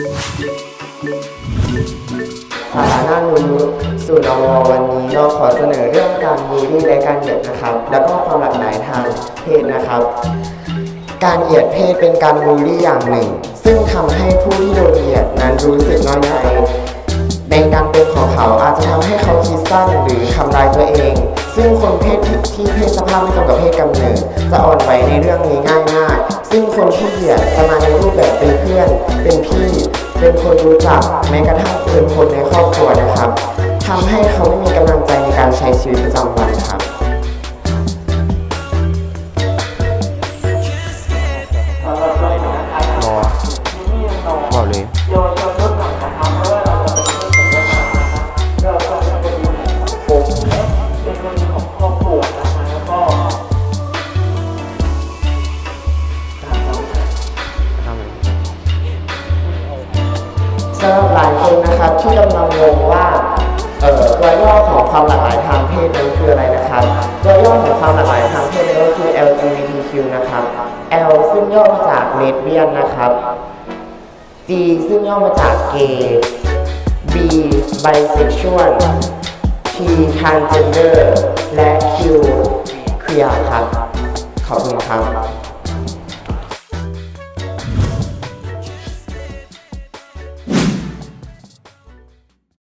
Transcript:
สาระน่ารู้สู่นววันนี้เราขอเสนอเรื่องการบูลลี่และการเหยียดนะครับ แล้วก็ความหลากหลายทางเพศนะครับ การเหยียดเพศเป็นการบูลลี่อย่างหนึ่ง ซึ่งทำให้ผู้ที่โดนเหยียดนั้นรู้สึกน้อยใจในการเป็นของเขาอาจจะทำให้เขาคิดสั้นหรือทำร้ายตัวเอง ซึ่งคนเพศที่เพศสภาพไม่ตรงกับเพศกำเนิดจะอ่อนไหวในเรื่องนี้ง่ายมากซึ่งคนที่เหยียดจะมา เป็นคนรู้จักแม้กระทั่งเป็นคนในครอบครัวนะครับทำให้เขาไม่มีกำลังใจในการใช้ชีวิตประจำวันครับ สำหรับหลายคนนะครับที่กำลังงงว่าเอ่อตัวย่อของความหลากหลายทางเพศนั้นคืออะไรนะครับตัวย่อของความหลากหลายทางเพศนั้นก็คือ LGBTQ นะครับ L ซึ่งย่อมาจาก lesbian นะครับ G ซึ่งย่อมาจาก gay B bisexual T transgender และ Q queer ครับ ขอบคุณครับ